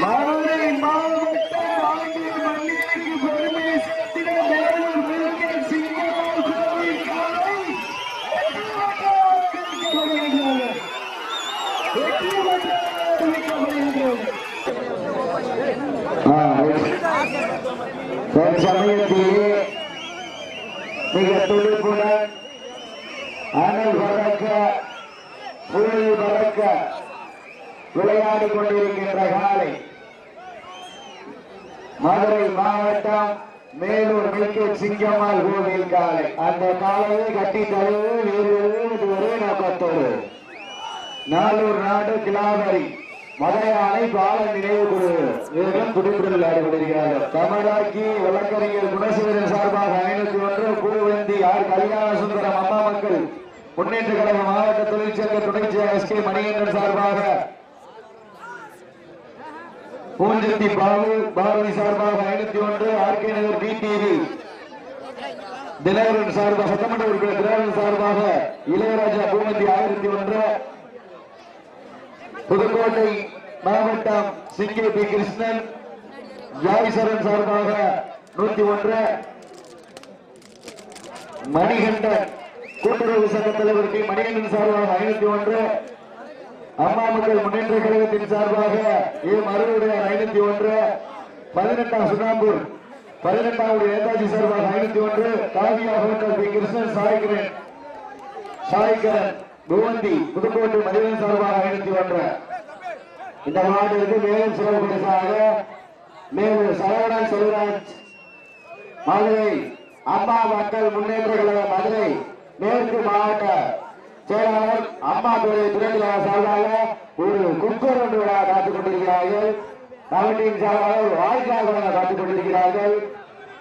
மதுரை மாவட்டம் ஆகிய மண்ணிற்கு பெருமை சேர்த்திட சிங்கமால் கோவில் காலை. மிக துடிப்புடன் விளையாடி கொண்டிருக்கின்ற காலை. மதுரை மாவட்டம் மேலூர் மில்கே சிங்கம்மாள் கோவில் காலை. அந்த காலையை கட்டி தழுவு வீடு ஒரே நோக்கத்தோடு நாலூர் நாடு கிளாவரி. மதையானை பால நினைவு குழு. இவர்கள் துடிப்புடன் விளையாடி கொண்டிருக்கிறார்கள் தமிழாக்கி வழக்கறிஞர் குணசேகரன் சார்பாக ஐநூத்தி ஒன்று குழுவந்தி ஆர். கல்யாண சுந்தரம் அம்மா மக்கள் முன்னேற்ற கழக மாவட்ட தொழிற்சங்க துணைச்செயலர் எஸ். கே. மணிகண்டன் சார்பாக பூஞ்சத்தி பாபு பாரதி சார்பாக ஐநூத்தி ஒன்று ஆர்கே நகர் பிடிவி தினகரன் சார்பாக சட்டமன்ற உறுப்பினர் தினகரன் சார்பாக இளையராஜா பூமதி ஆயிரத்தி ஒன்று. புதுக்கோட்டை மாவட்டம் சிங்கே பி கிருஷ்ணன் ஜாய்சரன் சார்பாக நூத்தி ஒன்று. மணிகண்டன் கூட்டுறவு சங்க தலைவர் மணிகண்டன் சார்பாக ஐநூத்தி ஒன்று. அம்மா மக்கள் முன்னேற்ற கழகத்தின் சார்பாக ஏ மறுவுடைய ஐநூத்தி ஒன்று பதினெட்டாம் சுனாம்பூர் பதினெட்டாம் நேதாஜி சார்பாக ஐநூத்தி ஒன்று காவியா ஹோட்டல் பி. கிருஷ்ணன் சாய்கிரன் சாய்கரன் புவந்தி புதுக்கோட்டை மதிவன் சார்பாக ஐநூத்தி ஒன்று. இந்த மாவட்டத்திற்கு மேலும் சிறப்பு பரிசாக மேலும் சரவணன் செல்வராஜ் மதுரை அம்மா மக்கள் முன்னேற்ற கழக மதுரை மேற்கு மாவட்ட செயலாளர் அம்மா துறை சார்பாக ஒரு குக்கர் ஒன்று விழா காத்துக் கொண்டிருக்கிறார்கள். கமிட்டியின் சார்பாக ஒரு வாய்க்கால் விழா காத்துக் கொண்டிருக்கிறார்கள்.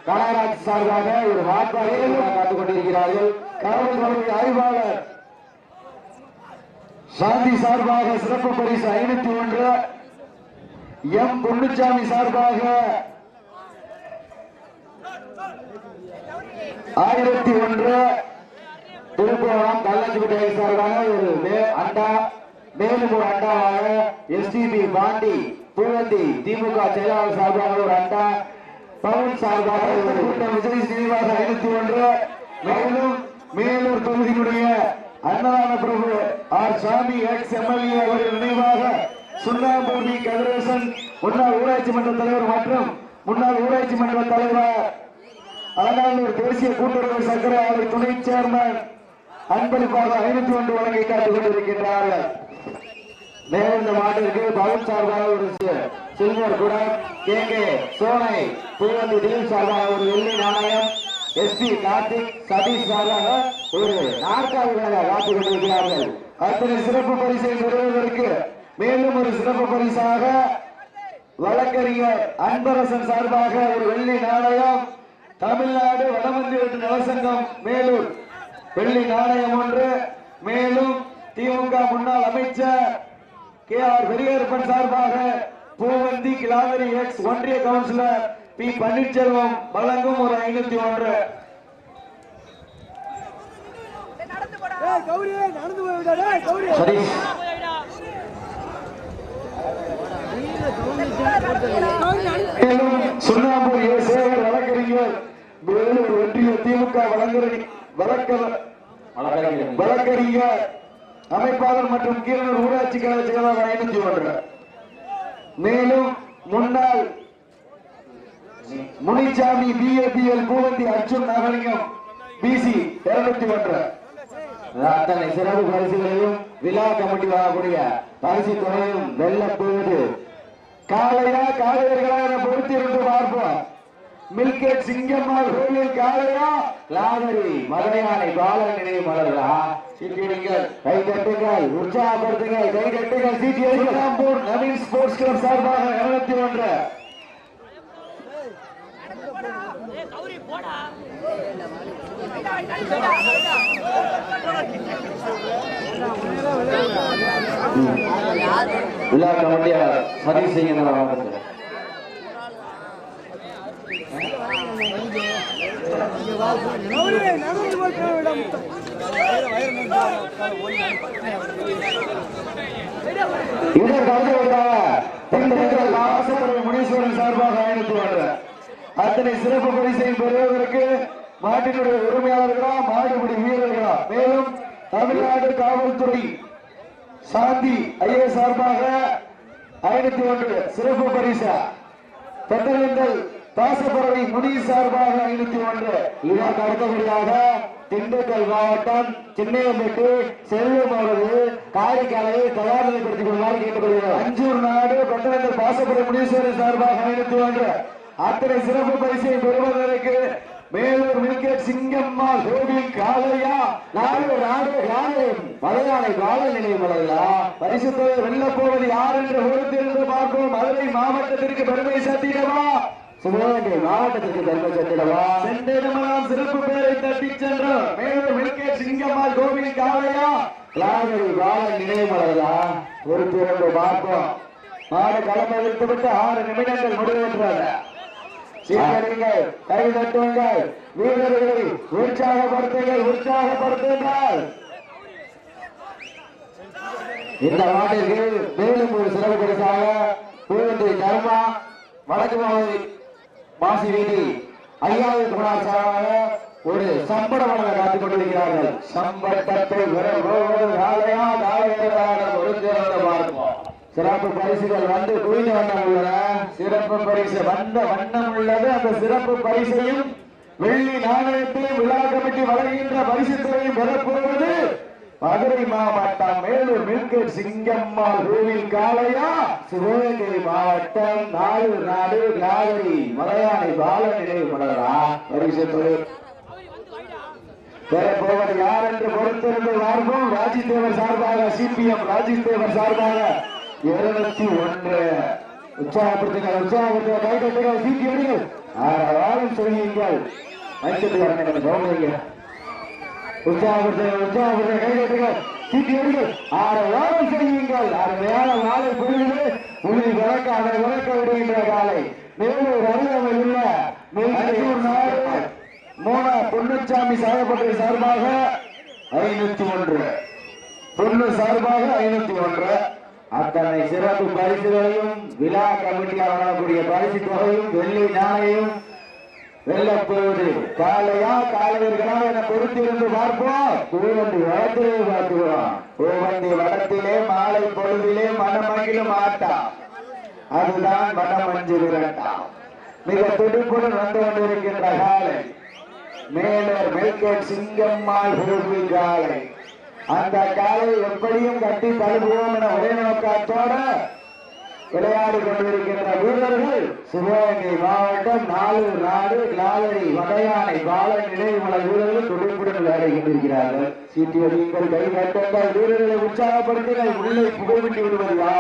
கனகராஜ் சார்பாக ஒரு வாக்காளர் காத்துக் கொண்டிருக்கிறார்கள். காவல்துறை ஆய்வாளர் சாந்தி சார்பாக சிறப்பு பரிசு ஐநூத்தி ஒன்று. எம் பொன்னுச்சாமி சார்பாக ஆயிரத்தி ஒன்று. திருப்பவனம் கள்ளச்சிப்பட்டை சார்பாக ஒரு அண்டா மேலும் ஒரு அண்டாவாக எஸ்டிபி பாண்டி புழந்தி திமுக செயலாளர் சார்பாக ஒரு அண்டா பவுன் சார்பாக கூட்டம் விஜய் ஸ்ரீனிவாஸ் ஐநூத்தி ஒன்று. மேலும் மேலூர் தொகுதியினுடைய அன்னதான பிரபு ஆர் சாமி எக்ஸ் எம்எல்ஏ அவர்கள் நினைவாக சுண்ணாம்பூர்வி கதிரேசன் முன்னாள் ஊராட்சி மன்ற தலைவர் மற்றும் முன்னாள் ஊராட்சி மன்ற தலைவர் அலங்காநல்லூர் தேசிய கூட்டுறவு சக்கர ஆலை துணை சேர்மன் அன்பளிப்பாக ஐநூத்தி ஒன்று வழங்கி காத்துக் கொண்டிருக்கின்றார்கள் மேலும் இந்த மாட்டிற்கு பவன் சார்பாக ஒரு சில்வர் குடம் கே. கே. சோனை பூவந்தி திலீப் சார்பாக ஒரு வெள்ளி நாணயம் எஸ்பி கார்த்திக் சதீஷ் சார்பாக ஒரு நாற்காலிகளாக காத்துக் கொண்டிருக்கிறார்கள். அத்தனை சிறப்பு பரிசை பெறுவதற்கு மேலும் ஒரு சிறப்பு பரிசாக வழக்கறிஞர் அன்பரசன் சார்பாக ஒரு வெள்ளி நாணயம் தமிழ்நாடு வடமந்திரத்து நலசங்கம் மேலூர் வெள்ளி நாணயம் ஒன்று. மேலும் திமுக முன்னாள் அமைச்சர் கே ஆர் பெரியப்பன் சார்பாக பூவந்தி கிளாவரி எக்ஸ் ஒன்றிய கவுன்சிலர் பி பன்னீர்செல்வம் வழங்கும் ஒரு ஐநூத்தி ஒன்று. மேலும் சுண்ணாம்பூர் வழக்கறிஞர் வேலூர் ஒன்றிய திமுக வழக்க வழக்கறிஞர். அமைப்பாளர் மற்றும் கீழூர் ஊராட்சி கழக செயலாளர் ஐநூத்தி ஒன்று. மேலும் முன்னாள் முனிசாமி பிஏபிஎல் பூவந்தி அர்ஜுன் நாகலிங்கம் பிசி இருநூத்தி ஒன்று. அத்தனை சிறப்பு பரிசுகளையும் விழா கமிட்டி வாங்கக்கூடிய பரிசு துணையும் வெல்ல போவது காளையா காளையர்களா என பொறுத்திருந்து பார்ப்போம். மில்கேட் சிங்கம்மா கோவில் காலையா? லாதரி மதுரையானை பாலன் நினைவு மலர்களா? சீட்டிடுங்கள் கை தட்டுங்கள் உற்சாகப்படுத்துங்கள் கை தட்டுங்கள் சீட்டி ராம்பூர் நவீன் ஸ்போர்ட்ஸ் கிளப் சார்பாக இருநூத்தி ஒன்று விழா கமிட்டியார் சரி செய்யுங்க மாவட்டத்தில் கௌரி நடந்து போய் விட முத்தம் இதற்கு அடுத்தவர்களாக ஆசைப்படும் முனீஸ்வரன் சார்பாக ஐநூத்தி அத்தனை சிறப்பு பரிசை பெறுவதற்கு மாட்டினுடைய உரிமையாளர்களா மாடுபிடி வீரர்களா மேலும் தமிழ்நாடு காவல்துறை சாந்தி ஐஏ சார்பாக ஐநூத்தி ஒன்று சிறப்பு பரிசா. பெற்றவர்கள் பாசப்பறவை முனி சார்பாக ஐநூத்தி ஒன்று இதற்கு அடுத்தபடியாக திண்டுக்கல் மாவட்டம் சின்னையம்பட்டு செல்வம் அவரது காரைக்காலை தயார் நிலைப்படுத்திக் கொள்ளுமாறு கேட்டுக்கொள்கிறார் அஞ்சூர் நாடு பெற்றவர்கள் பாசப்பறவை முனீஸ்வரர் சார்பாக ஐநூத்தி ஒன்று அத்தனை சிறப்பு பரிசை பெறுவதற்கு மேலூர் விக்கெட் சிங்கம்மா கோவில் காலையா நாடு நாடு யானை மலையாளை வாழ பரிசு பரிசுத்தை வெல்ல போவது யார் என்று பொறுத்திருந்து பார்ப்போம். மதுரை மாவட்டத்திற்கு பெருமை சேர்த்திடவா சிவகங்கை மாவட்டத்திற்கு பெருமை சேர்த்திடவா சென்றிடமெல்லாம் சிறப்பு பெயரை தட்டி சென்றோம் மேலூர் விக்கெட் சிங்கம்மா கோவில் காளையா. நாகரி வாழ நிலையமலையா பொறுத்திருந்து பார்ப்போம் மாடு களமை விட்டுவிட்டு ஆறு நிமிடங்கள் முடிவெற்றாங்க சீக்கிரங்கள் கை தட்டுங்கள். வீரர்களை உற்சாகப்படுத்துங்கள் உற்சாகப்படுத்துங்கள். இந்த நாட்டிற்கு மேலும் ஒரு சிறப்பு பரிசாக பூவந்தி தர்மா வடக்கு மாவட்ட மாசி வீதி ஐயாவது குணாசாராக ஒரு சம்பட காத்துக் கொண்டிருக்கிறார்கள். சம்பட்டத்தை சிறப்பு பரிசுகள் வந்து குவிந்த வண்ணம் உள்ளன. சிறப்பு பரிசு வந்த வண்ணம் உள்ளது. அந்த சிறப்பு பரிசையும் வெள்ளி நாணயத்தையும் விழா கமிட்டி வழங்குகின்ற பரிசு துறையும் பெறப்போவது மதுரை மாவட்டம் மேலூர் மில்கேட் சிங்கம்மா கோவில் காளையா சிவகங்கை மாவட்டம் நாளூர் நாடு காவிரி மலையாளி பால நினைவு மலரா. பரிசு தொழில் பெறப்போவது யார் என்று பொறுத்திருந்து பார்ப்போம் ராஜித்தேவர் சார்பாக சிபிஎம் ராஜித்தேவர் சார்பாக இருநூத்தி ஒன்று. உற்சாகப்படுத்துங்கள் உற்சாகப்படுத்துங்கள். கை கட்டுங்கள் சீட்டி விடுங்கள் ஆறாயிரம் சொல்லுங்கள். மஞ்சள் வரணும் கவனிங்க. உற்சாகப்படுத்துங்கள் உற்சாகப்படுத்துங்கள் கை கட்டுங்கள் சீட்டி விடுங்கள் ஆறாயிரம் செய்யுங்கள் அருமையான வாழை புரிந்து உங்களை விளக்க அதை விளக்க விடுகின்ற காலை. மேலூர் அருகாமையில் உள்ள மேலூர் நாடு மூணா பொன்னுச்சாமி சாயப்பட்டை சார்பாக ஐநூத்தி ஒன்று. பொண்ணு சார்பாக ஐநூத்தி ஒன்று. அத்தனை சிறப்பு பரிசுகளையும் விழா கமிட்டியால் வழங்கக்கூடிய பரிசு தொகையும் வெள்ளி நாணயம் வெள்ளப்போது காலையா காலையர்களா என பொறுத்திருந்து பார்ப்போம். பூவந்தி வடத்திலே பார்க்கிறோம் பூவந்தி வடத்திலே மாலை பொழுதிலே மனமகிழும் ஆட்டா அதுதான் மனமஞ்சு விரட்டாம் மிக துடிப்புடன் வந்து கொண்டிருக்கின்ற காலை. மேலர் மெல்கேட் சிங்கம்மாள் விரும்பி காலை. அந்த காலை எப்படியும் கட்டி தழுவுவோம் என ஒரே நோக்கத்தோட விளையாடி கொண்டிருக்கின்ற வீரர்கள் சிவகங்கை மாவட்டம் நாலூர் நாடு நாளரி வடையானை பாலன் நினைவுமல வீரர்கள் துடிப்புடன் விளையாடி கொண்டிருக்கிறார்கள் சீட்டி வடியுங்கள் கை கட்டுங்கள் வீரர்களை உற்சாகப்படுத்துங்கள் உள்ளே புகைவிட்டு விடுவதா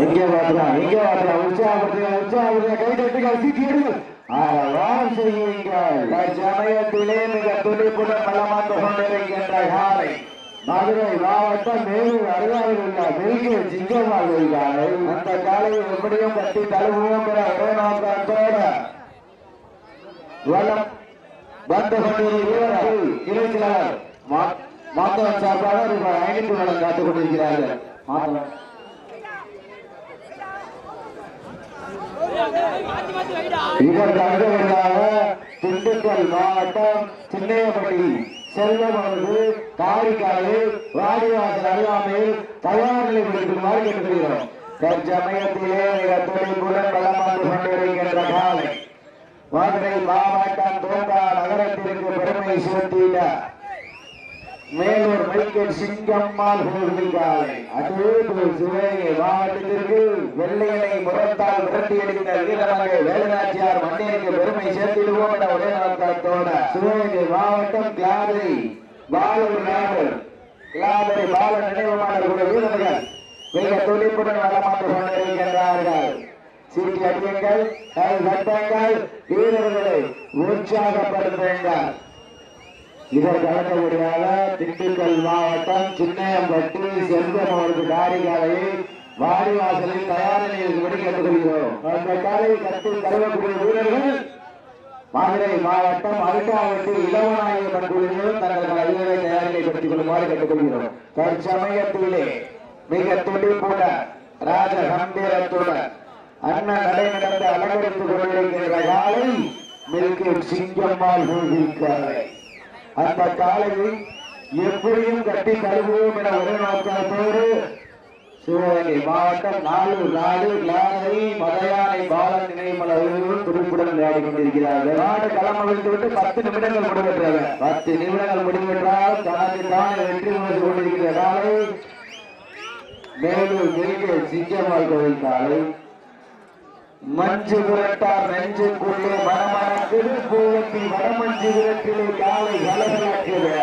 எங்கே பார்க்கலாம் எங்கே பார்க்கலாம்? உற்சாகப்படுத்துங்க உற்சாகப்படுத்துங்க கை தட்டுகள் சீட்டி எடுங்கள். ஆரவாரம் செய்யுங்கள் சமயத்திலே மிக துடிப்புடன் பலமாந்து கொண்டிருக்கின்ற யாரை மதுரை மாவட்டம் மேலூர் அருகாமையில் உள்ள மெல்கிய சிங்கமாக காலை அந்த காலையை எப்படியும் கட்டி தழுவுவோம் என ஒரே நோக்கத்தோட வளம் வந்து கொண்டிருக்கிறார்கள். இளைஞர் மாத்தவன் சார்பாக ரூபாய் ஐநூறு வளம் காத்துக் கொண்டிருக்கிறார்கள். மாத்தவன். இதற்கு அடுத்தவர்களாக திண்டுக்கல் மாவட்டம் சின்னையப்பட்டி செல்வம் அவர்கள் காரிக்காலை வாடிவாசல் அருகாமையில் தயார் நிலைப்படுத்துமாறு கேட்டுக்கொள்கிறோம் தற்சமயத்திலே மிக துடிப்புடன் பலமாண்டு கொண்டிருக்கின்ற காலை. மதுரை மாவட்டம் தோங்கா நகரத்திற்கு பெருமை சேர்த்திட மேலூர் மைக்கேல் சிங்கம்மாள் கோவில்காலை அதேபோல் சிவகங்கை மாவட்டத்திற்கு வெள்ளையனை முரத்தால் விரட்டி எடுத்த வீரமகை வேலுநாச்சியார் மண்ணிற்கு பெருமை சேர்த்திடுவோம் என உடைய நோக்கத்தோட சிவகங்கை மாவட்டம் கிளாதரி பாலூர் நாடு. கிளாதரி பால நினைவுமானவர்களுடைய வீரர்கள் மிக துடிப்புடன் வளமாட்டு கொண்டிருக்கின்றார்கள் சீட்டி அடியுங்கள் கை சட்டங்கள் வீரர்களை உற்சாகப்படுத்துங்கள். இதற்கு அடுத்தபடியாக திண்டுக்கல் மாவட்டம் சின்னையம்பட்டி செல்வம் அவருக்கு காரிகாலையில் வாடிவாசலில் தயார் நிலையில் விடுவித்துக் கேட்டுக்கொள்கிறோம். அந்த காலை கட்டி தருவக்கூடிய வீரர்கள் மதுரை மாவட்டம் அருகாவட்டு இளவநாயகன் குழுவினரும் தங்கள் அறிவுரை தயாரிப்படுத்திக் கொள்ளுமாறு கேட்டுக்கொள்கிறோம். தற்சமயத்திலே மிக துடிப்புட ராஜ கம்பீரத்துடன் அண்ணன் நடை நடந்து அலங்கரித்துக் கொண்டிருக்கின்ற காலை மில்கின் சிங்கம்மாள் கோவில்காரை அந்த காலையை எப்படியும் கட்டி தருவோம் என ஒரு நோக்கத்தோடு சிவகங்கை மாவட்டம் நாலு நாடு நாளை மலையானை பாலன் நினைமலர்களும் துடிப்புடன் விளையாடி கொண்டிருக்கிறார்கள் நாடு களம் அமைத்து விட்டு பத்து நிமிடங்கள் முடிவெற்றாங்க பத்து நிமிடங்கள் முடிவென்றால் தனக்கு தானே வெற்றி முயற்சி கொண்டிருக்கிற நாளை மேலும் மிக சிங்கம்மாள் கோவில் காலை மஞ்சு புரட்டார் நெஞ்சுக்குள்ளே மனமணக்குது பூவத்தி வடமஞ்சு விரட்டிலே காலை கலகலாக்குது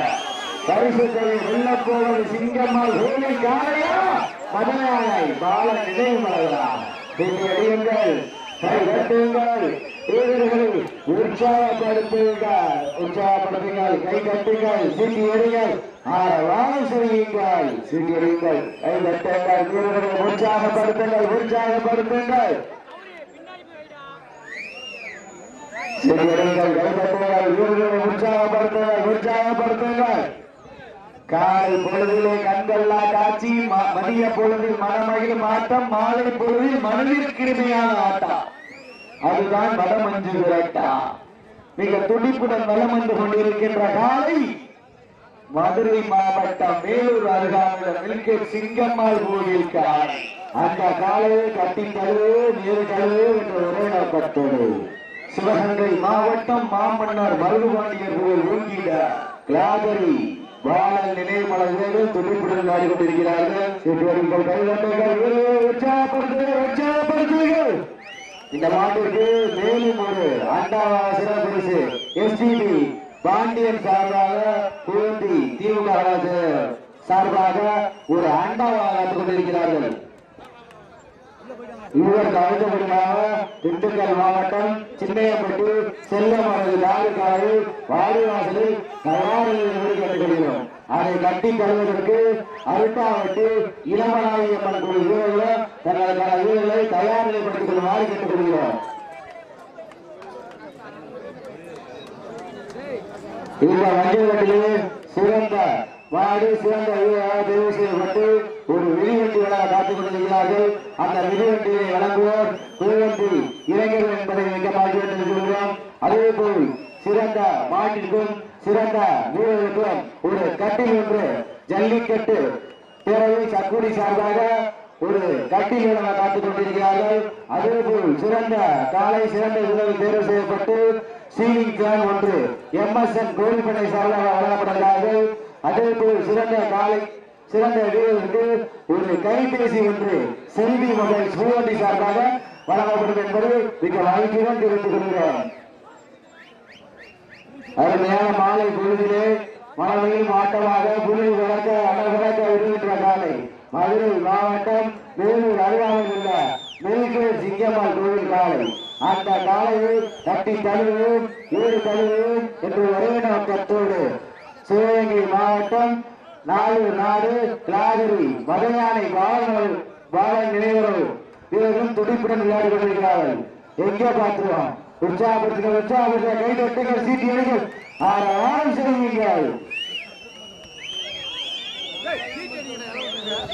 பரிசுகளை வெள்ளப்போவது சிங்கம்மாள் ஹோலி காலையா மதுராய் பால நினைவு நினைவுமலா அடியுங்கள். கை கட்டுங்கள். வீரர்களை உற்சாகப்படுத்துங்கள். உற்சாகப்படுத்துங்கள். கை கட்டுங்கள். சீட்டி எறிங்கள் ஆரவாரம் செய்யுங்கள். சீட்டி எறிங்கள் கை கட்டுங்கள். வீரர்களை உற்சாகப்படுத்துங்கள். உற்சாகப்படுத்துங்கள். உற்சாகப்படுத்துங்கள் உற்சாகப்படுத்துங்கள். காலை பொழுதிலே கண்கொள்ளா காட்சி ம- மதிய பொழுதில் மனமகிழும் ஆட்டம் மாலை பொழுதில் மனதிற்கிருமையான ஆட்டம் அதுதான் வடமஞ்சு விரட்டா. மிக துடிப்புடன் வலம் வந்து கொண்டிருக்கின்ற காலை மதுரை மாவட்டம் மேலூர் அருகாமையில் மில்கே சிங்கம்மாள் கோவில் காலை. அந்த காலையை கட்டி தழுவு நீர் தழுவு என்ற ஒரே சிவகங்கை மாவட்டம் மாமன்னர் மருதுபாண்டியர் புகழ் ஊங்கிட கிளாதரி பாலன் நினைவுமலர்கள் துடிப்புடன் நாடி கொண்டிருக்கிறார்கள் சிறுவர்கள் கைதட்டுங்கள் வீரர்களை இந்த மாட்டிற்கு மேலும் ஒரு அண்டா சிறப்பு பரிசு எஸ்டிபி பாண்டியன் சார்பாக குழந்தை திமுக அரசு சார்பாக ஒரு அண்டாவாக கொண்டிருக்கிறார்கள். இவர் தவிர்த்தபடியாக திண்டுக்கல் மாவட்டம் சின்னையப்பட்டி செல்லமரது தாலுகாவில் வாடிவாசலில் தயாரில் கேட்டுக்கொள்கிறோம். அதை கட்டி தருவதற்கு அருட்டாவட்டி இளமநாயகம்மன் குழு வீரர்கள் தங்களுக்கான வீரர்களை தயார் நிலைப்படுத்திக் கொள்ளுமாறு கேட்டுக்கொள்கிறோம். இந்த வங்கிகளிலே சிறந்த வாடி சிறந்த வீரராக தேர்வு செய்யப்பட்டு ஒரு மிதிவண்டி வழங்க காத்துக் கொண்டிருக்கிறார்கள். அந்த மிதிவண்டியை வழங்குவோர் மிதிவண்டி இளைஞர்கள் என்பதை வைக்கமாக என்று சொல்கிறோம் அதே போல் சிறந்த மாட்டிற்கும் சிறந்த வீரருக்கும் ஒரு கட்டில் ஒன்று ஜல்லிக்கட்டு பேரவை சக்குடி சார்பாக ஒரு கட்டில் வழங்க காத்துக் கொண்டிருக்கிறார்கள். அதே போல் சிறந்த காலை சிறந்த உணவு தேர்வு செய்யப்பட்டு சீலிங் ஃபேன் ஒன்று எம்எஸ்என் கோவில்பேட்டை சார்பாக வழங்கப்படுகிறார்கள் அதே போல் சிறந்த காலை சிறந்த வீரருக்கு ஒரு கைபேசி ஒன்று செல்வி மொபைல் சுவண்டி சார்பாக வழங்கப்படும் என்பது மிக வாழ்க்கையுடன் தெரிவித்துக் கொள்கிறோம் அருமையான மாலை பொழுதிலே மனமையில் மாட்டமாக புலி வளர்க்க அடல் வளர்க்க விடுகின்ற காலை. மதுரை மாவட்டம் வேலூர் அருகாமல் உள்ள மெல்கே சிங்கம்மாள் கோவில் காலை. அந்த காலையை தட்டி தழுவும் ஏழு தழுவும் என்று ஒரே நோக்கத்தோடு சிவகங்கை மாவட்டம் நாலு நாடு கிளாதிரி மதையானை பாலன் பாலன் நினைவுறவு. வீரர்களும் துடிப்புடன் விளையாடி கொண்டிருக்கிறார்கள் எங்கே பார்த்துருவோம்? உற்சாகப்படுத்துங்க உற்சாகப்படுத்த கை தட்டுங்கள் சீட்டி எடுங்கள் ஆறாம் சிறுவீங்கள்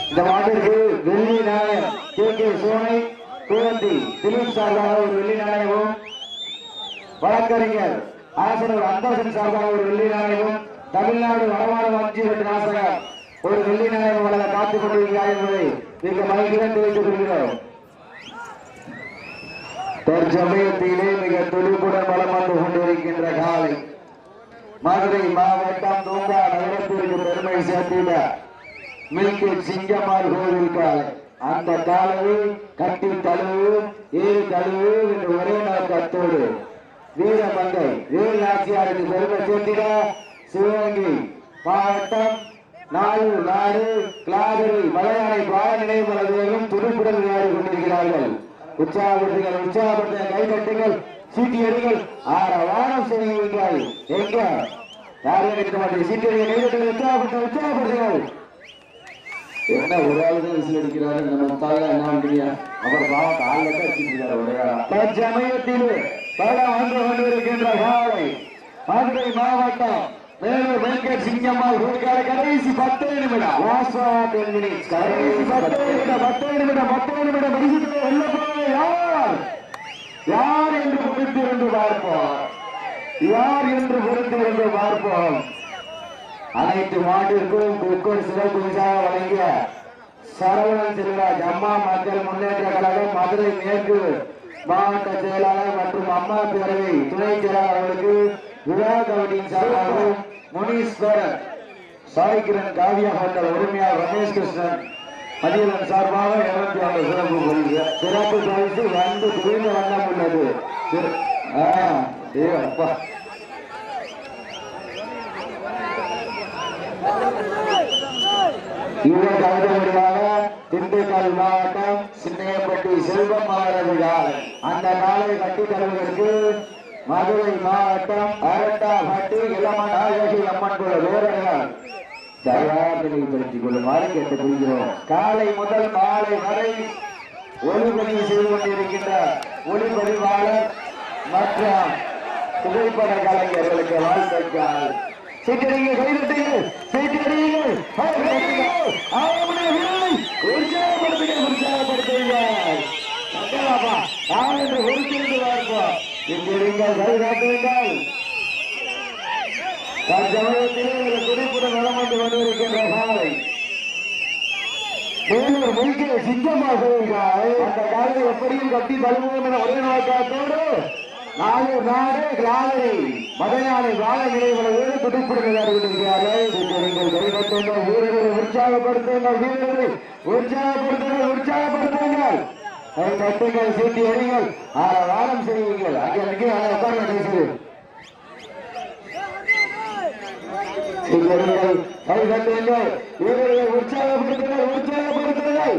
இந்த மாட்டிற்கு வெள்ளி நாணயம். கே. கே. சோனை குழந்தை திலீப் சார்பாக ஒரு வெள்ளி நாணயமும். வழக்கறிஞர் ஆசிரியர் அந்தோசன் சார்பாக ஒரு வெள்ளி நாணயமும். தமிழ்நாடு வடமாடு வஞ்சி ரெண்டு நாசகர் ஒரு வெள்ளி நாணயம் வளர காத்துக் கொண்டிருக்கிறார் என்பதை மிக மகிழ்ச்சியுடன் தெரிவித்துக் கொள்கிறோம் தற்சமயத்திலே மிக துடிப்புடன் வளம் வந்து கொண்டிருக்கின்ற காலை மதுரை மாவட்டம் தூங்கா நகரத்திற்கு பெருமை சேர்த்துள்ள மில்கி சிங்கம்மாள் கோவில் காலை. அந்த காலையை கட்டி தழுவு ஏழு தழுவு என்று ஒரே நாள் கத்தோடு வீரமங்கை வேல் நாச்சியாருக்கு பெருமை சேர்த்திட சிவகங்கை மாவட்டம் நாலு நாடு கிளாதரி மலையாளை பால நினைவு நினைவுகளும் துடிப்புடன் விளையாடி கொண்டிருக்கிறார்கள். உற்சாகப்படுத்துங்கள் உற்சாகப்படுத்துங்கள் கை தட்டுங்கள் சீட்டி எடுங்கள் ஆற வாரம் செய்யுங்கள். எங்க? யாரும் எடுக்க மாட்டேன். சீட்டி எடுங்க கை தட்டுங்கள் உற்சாகப்படுத்த உற்சாகப்படுத்துங்கள். என்ன ஒரு ஆளு தான் விசில் அடிக்கிறாரு? நம்ம தாயா என்ன பண்றீங்க? அவர் பாவம் காலில் தான் அடிச்சிருக்காரு ஒரே ஆளா? தற்சமயத்தில் படம் வந்து கொண்டிருக்கின்ற காலை மதுரை மாவட்டம் வேலூர் வெங்கட் சிங்கம்மாள் ஊர்கால கடைசி பத்து நிமிடம். லாஸ்ட் டென் மினிட்ஸ் கடைசி பத்து நிமிடம் பத்து நிமிடம் பத்து நிமிடம் முடிச்சுட்டு வெல்ல போவது யார்? யார் என்று பொறுத்திருந்து பார்ப்போம். யார் என்று பொறுத்திருந்து பார்ப்போம். அனைத்து மாட்டிற்கும் குக்கர் சிறப்பு விசாக வழங்கிய சரவணன் செல்வராஜ் அம்மா மக்கள் முன்னேற்ற கழகம் மதுரை மேற்கு மாவட்ட செயலாளர் மற்றும் அம்மா பேரவை துணை செயலாளர் விழா கமிட்டியின் சார்பாகவும் முனீஸ்வரன் சாய்கிரன் காவியா ஹோட்டல் உரிமையாளர் ரமேஷ் கிருஷ்ணன் மதியவன் சார்பாக இருபத்தி ஆறு சிறப்பு பரிசு சிறப்பு பரிசு வந்து குவிந்த வண்ணம் உள்ளது. அப்பா. இவர் கருதமுடியாக திண்டுக்கல் மாவட்டம் சின்னையப்பட்டி செல்வம் மாவட்ட அந்த நாளை கட்டி மதுரை மாவட்டம் அரட்டாப்பட்டி இளமநாயகி அம்மன் கோயில் வீரர்கள் தயார் தெரிஞ்சு கொள்ளுமாறு கேட்டுக் கொள்கிறோம் காலை முதல் மாலை வரை ஒளிபதிவு செய்து கொண்டிருக்கின்ற ஒளிபதிவாளர் மற்றும் புகைப்பட கலைஞர்களுக்கு வாழ்த்துக்கள். சீக்கிரங்க கைதட்டுங்க சீட்டடிங்க உற்சாகப்படுத்துங்க உற்சாகப்படுத்துங்க சங்கராப்பா நான் என்று ஒருத்திருந்து பார்ப்போம் சீட்டடிங்கள் நீங்கள் காட்டுங்கள் தற்சமயத்திலே ஒரு துடிப்புடன் நலம் வந்து கொண்டிருக்கின்ற காலை வேலூர் முழுக்க சிங்கமா அந்த காலை எப்படியும் கட்டி தழுவோம் என ஒரே நோக்கத்தோடு நாலு நாடு கிளாலை மதையானை வாழ நிலைகளோடு துடிப்புடன் நீங்கள் உற்சாகப்படுத்துங்கள் வீரர்களை உற்சாகப்படுத்துங்கள் உற்சாகப்படுத்துங்கள். கை சீட்டி எறிங்கள் ஆற வாரம் செய்வீர்கள் அங்கே அங்கே உட்கார பேசுது வீரர்கள் கை உற்சாகப்படுத்துங்கள் உற்சாகப்படுத்துங்கள்.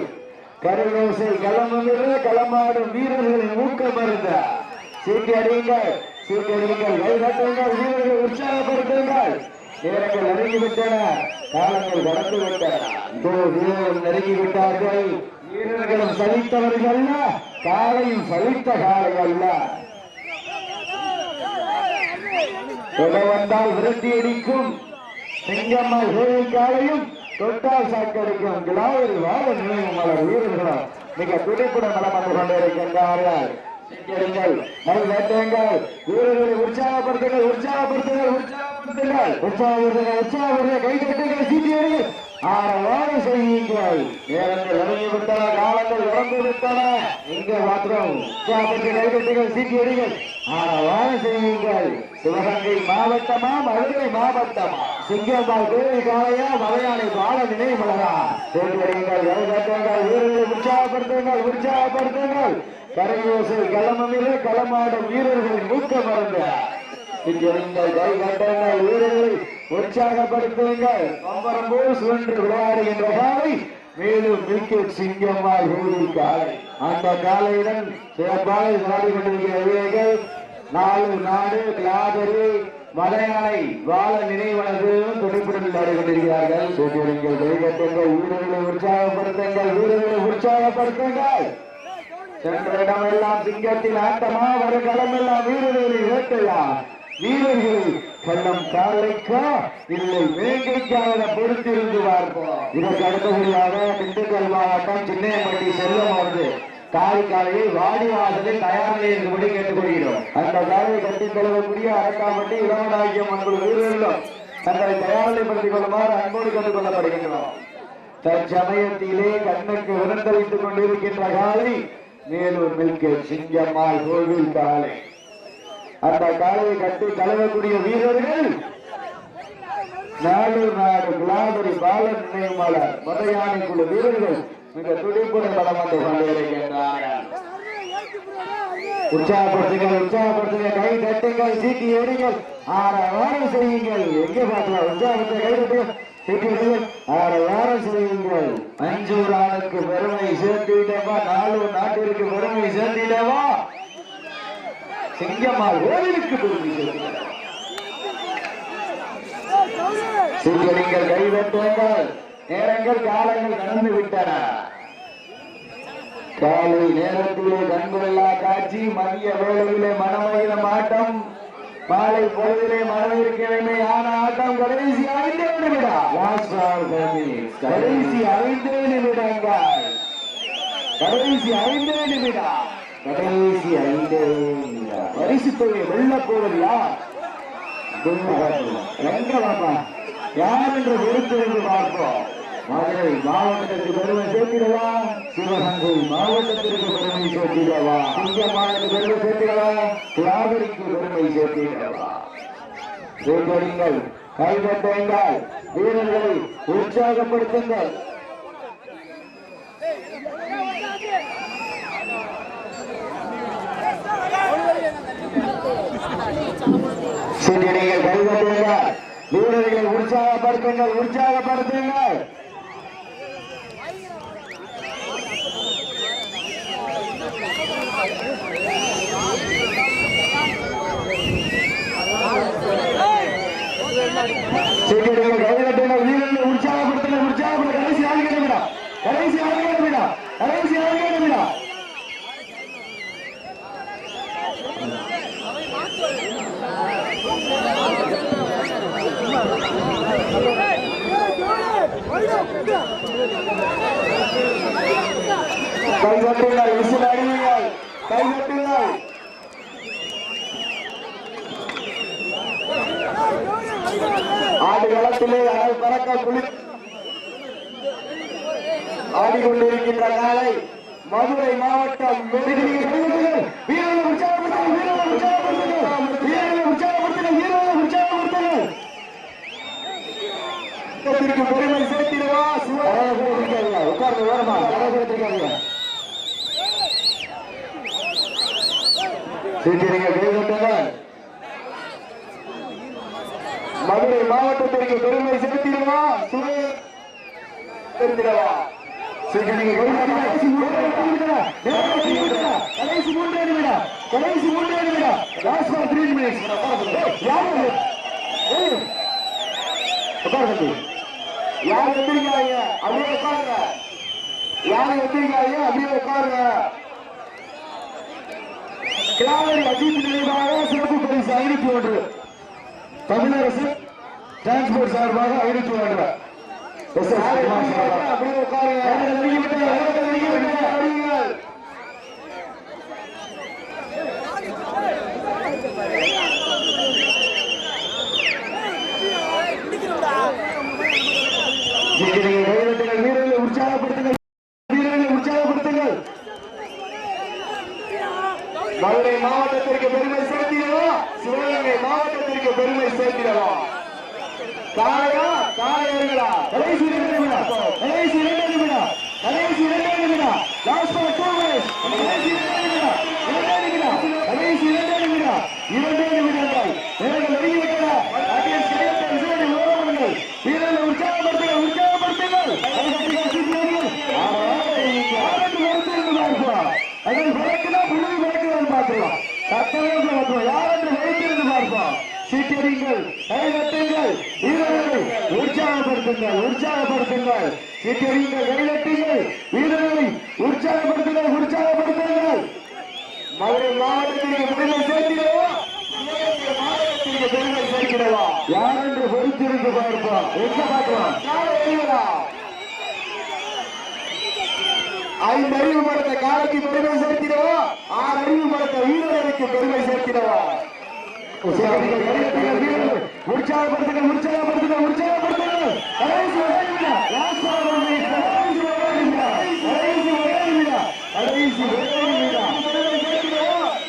கருணோசை களமிருந்து களமாடும் வீரர்களின் ஊக்கம் இருந்த சீட்டி அடியுங்கள் சீட்டி அடியுங்கள் கை வீரர்களை உற்சாகப்படுத்துங்கள். நேரங்கள் நெருங்கிவிட்டன. காலங்கள் கடந்து விட்டன இதோ வீரர்கள் நெருங்கிவிட்டார்கள். வீரர்களும் சலித்தவர்கள் காலையும் சலித்த காலை அல்ல வந்தால் விரட்டி அடிக்கும். சிங்கம்மா சேவை காலையும் தொட்டால் சாக்கடிக்கும் கிளாவில் வாழ நினைவு மலர் வீரர்களும் மிக துடிப்புடன் நலம் வந்து கொண்டிருக்கின்றார்கள் வீரர்களை உற்சாகப்படுத்துங்கள் உற்சாகப்படுத்துங்கள் உற்சாக உற்சாகப்படுத்துங்கள் உற்சாகப்படுத்துங்கள் கை கட்டுங்கள் சீட்டியடிகள் ஆரவாறு செய்யுங்கள். நேரங்கள் இறங்கி விட்டன காலங்கள் இறந்து விட்டன இங்கே மாத்திரம் உற்சாகப்படுத்தி கை சீட்டியடிகள் ஆரவாறு செய்யுங்கள். சிவகங்கை மாவட்டமா மதுரை மாவட்டமா? சிங்கம்மாள் கோயில் காலையா மலையாளை வாழ நினைவுகளா தோல்வியடையுங்கள் வீரர்களை உற்சாகப்படுத்துங்கள் உற்சாகப்படுத்துங்கள். கரையோசை களமமிலே களமாடும் வீரர்களின் ஊக்க மருந்து நீங்கள் கை வீரர்களை உற்சாகப்படுத்துங்கள். சுழன்று விளையாடுகின்ற காலை மேலும் விக்கெட் சிங்கம்மாள் காலை. அந்த காலையுடன் சிறப்பாக விளையாடி கொண்டிருக்கிற வீரர்கள் நாலு நாடு கிளாதரி மலையாளை வாழ நினைவனது துடிப்புடன் விளையாடி கொண்டிருக்கிறார்கள். சூட்டியடிங்கள் கைகட்டுங்கள் வீரர்களை உற்சாகப்படுத்துங்கள் வீரர்களை உற்சாகப்படுத்துங்கள். சென்ற இடமெல்லாம் சிங்கத்தின் ஆட்டமா வரும் களமெல்லாம் வீரர்களை வேட்டையா வீரர்களை கண்ணம் காலைக்கா இல்லை வேங்கைக்காக பொறுத்திருந்து பார்ப்போம் இதற்கு அடுத்தபடியாக திண்டுக்கல் மாவட்டம் சின்னையம்பட்டி செல்லும் அவர்கள் காலை காலையை வாடி வாசலில் தயார் நிலையில் இருக்கும்படி கேட்டுக்கொள்கிறோம். அந்த காலையை கட்டிக் கொள்ளக்கூடிய அரக்காம்பட்டி இளவனாகியம் அங்குள்ள வீரர்களும் தங்களை தயார் நிலைப்படுத்திக் கொள்ளுமாறு அன்போடு கேட்டுக் கொள்ளப்படுகின்றோம் தற்சமயத்திலே கண்ணுக்கு விருந்தளித்துக் கொண்டிருக்கின்ற காலை மேலூர் மில்கே சிங்கம்மாள் கோவில் காலை. அந்த காலையை கட்டி கலவக்கூடிய வீரர்கள் நாடு நாடு குலாபரி பாலன் நினைவுமலர் மதையானை குழு வீரர்கள் மிக துடிப்புடன் படம் வந்து கொண்டிருக்கின்றார்கள். உற்சாகப்படுத்துங்கள் உற்சாகப்படுத்துங்கள் கை தட்டுங்கள் சீட்டி எறிங்கள் ஆரவாரம் செய்யுங்கள். எங்கே பார்க்கலாம் உற்சாகத்தை கை தட்டுங்கள் ஆற வாரம் ஆரவாரம் செய்யுங்கள். அஞ்சூர் ஆளுக்கு பெருமை சேர்த்திடவா நாலு நாட்டிற்கு பெருமை சேர்த்திடவா சிங்கம்மாள் கோவிலுக்கு பெருமை தட்டுங்கள் நேரங்கள் காலங்கள் கடந்து விட்டன. காலை நேரத்திலே கண்கொள்ளா காட்சி மதிய வேளையிலே மனமகிழ ஆட்டம் மாலை பொழுதிலே மனதிற்கிழமை ஆன ஆட்டம் கடைசி ஐந்தே நிமிடம். கடைசி ஐந்தே நிமிடங்கள். கடைசி ஐந்தே நிமிடம். கடைசி ஐந்தே பரிசு தொகை வெள்ள போவது யார்? யார் என்று பொறுத்திருந்து பார்ப்போம். மதுரை மாவட்டத்திற்கு பெருமை சேர்த்திடவா? சிவகங்கை மாவட்டத்திற்கு பெருமை சேர்த்திடவா? சிங்கமானுக்கு பெருமை சேர்த்திடவா? பெருமை சேர்த்திடவா? வீரர்களை உற்சாகப்படுத்துங்கள். சீட்டியடிகள் கைதட்டுங்கள் வீரர்களை உற்சாகப்படுத்துங்கள் உற்சாகப்படுத்துங்கள் சீட்டியடிகள் கைதட்டுங்கள் வீரர்களை உற்சாகப்படுத்துங்கள் உற்சாகப்படுத்த கடைசி ஆளுங்க நிமிடம் கடைசி ஆளுங்க நிமிடம் கடைசி ஆளுங்க நிமிடம் கைதட்டுங்கள் விசில் அடியுங்கள் கைதட்டுங்கள் ஆடுகளத்திலே அனல் பறக்க குளி ஆடிக்கொண்டிருக்கின்ற காலை மதுரை மாவட்டம் வீரர்கள் உற்சாகப்படுத்துங்கள் வீரர்கள் உற்சாகப்படுத்துங்கள் வீரர்களை உற்சாகப்படுத்துங்கள் வீரர்களை உற்சாகப்படுத்துங்கள் பெருமை சேர்த்திடுவா உட்கார்ந்து சீட்டிரிங்க மதுரை மாவட்டத்திற்கு பெருமை சேர்த்திடுவா சுவை சேர்த்திடவா சீக்கிரம் கடைசி மூன்று நிமிடம் கடைசி மூன்று நிமிடம் கடைசி மூன்று நிமிடம் லாஸ்ட் ஃபார் த்ரீ மினிட்ஸ் யாரு ஏய் உட்காருங்க யார் எந்திரிக்காங்க அப்படியே உட்காருங்க யார் எந்திரிக்காங்க அப்படியே உட்காருங்க கிளாவரி அஜித் நினைவாக சிறப்பு பரிசு ஐநூத்தி ஒன்று தமிழரசு டிரான்ஸ்போர்ட் சார்பாக ஐநூத்தி ஒன்று மதுரை மாவட்டத்திற்கு பெருமை சேர்த்திடவா? சிவகங்கை மாவட்டத்திற்கு பெருமை சேர்த்திடவா காளையா காளையர்களா கடைசி இரண்டு நிமிடம் கடைசி இரண்டு நிமிடம் கடைசி இரண்டு நிமிடம் லாஸ்ட் ஃபார் டூ மினிட்ஸ் கடைசி இரண்டு நிமிடம் இரண்டு நிமிடம் கடைசி இரண்டு நிமிடம் இரண்டு நிமிடங்கள் நேரங்கள் நெருங்கிவிட்டன ஆடியன்ஸ் கிடைத்த விசாரணை ஓரவர்கள் வீரர்களை உற்சாகப்படுத்துங்கள் உற்சாகப்படுத்துங்கள் யாருக்கு வருத்தம் பார்ப்போம் அதன் பிறகுதான் புழுதி பிறகுதான் பார்க்கலாம் தத்தளவுக்கு பார்ப்போம் யாரென்று வைத்திருந்து பார்ப்போம் சீட்டடிங்கள் கைதட்டுங்கள் வீரர்களை உற்சாகப்படுத்துங்கள் உற்சாகப்படுத்துங்கள். சீட்டடிங்கள் கைதட்டுங்கள் வீரர்களை உற்சாகப்படுத்துங்கள் உற்சாகப்படுத்துங்கள். மதுரை மாவட்டத்திற்கு பெருமை சேர்த்திடவா? பெருமை சேர்த்திடவா? யார் என்று பொறுத்திருந்து பார்ப்போம். எங்க ஐந்து அறிவு காலைக்கு பெருமை ஆறு அறிவு படத்த வீரர்களுக்கு பெருமை சேர்த்திடவா? உற்சாகப்படுத்துங்கள் உற்சாகப்படுத்துங்கள் உற்சாகப்படுத்துங்கள் கடைசி ஒரே நிமிடம். கடைசி ஒரே நிமிடம். கடைசி ஒரே நிமிடம். கடைசி ஒரே நிமிடம்.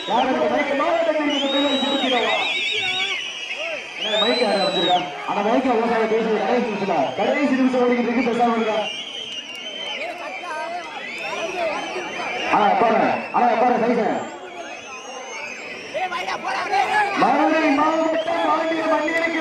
யாருக்கு மைக்கு மாவட்டத்திற்கு பெருமை வச்சிருக்கா? கடைசி நிமிஷம் கடைசி நிமிஷம் ஓடிக்கிட்டு இருக்கு பேசாம இருக்கா ஆனா பாருங்க ஆனா பாருங்க மதுரை மாவட்டம் ஆகிய மண்ணிற்கு